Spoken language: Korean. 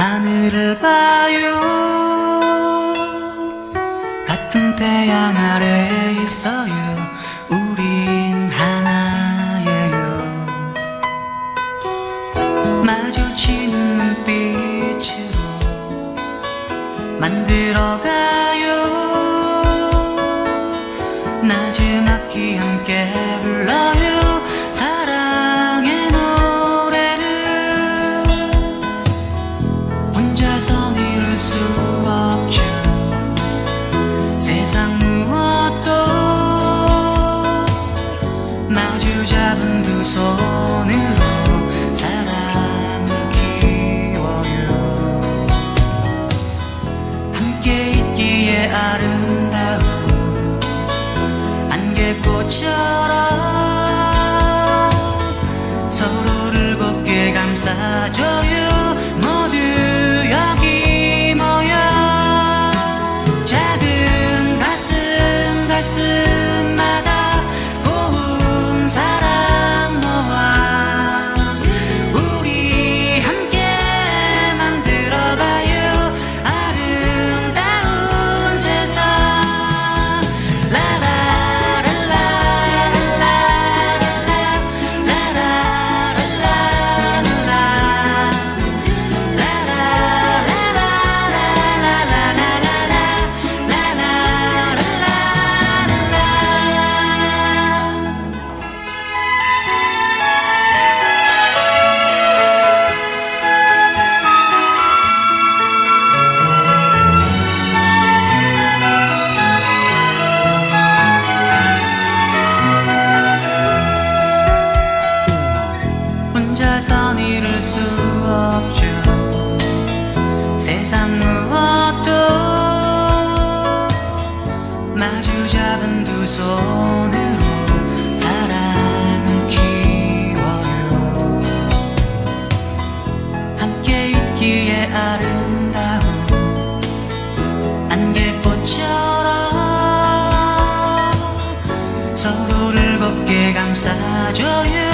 하늘을 봐요. 같은 태양 아래 있어요. 우린 하나예요. 마주치는 눈빛으로 만들어가요. 나지막히 함께 불러 마주 잡은 두 손으로 사랑을 키워요. 함께 있기에 아름다운 안개꽃처럼 서로를 곱게 감싸줘요 세상 무엇도 마주 잡은 두 손으로 사랑을 키워요. 함께 있기에 아름다운 안개꽃처럼 서로를 곱게 감싸줘요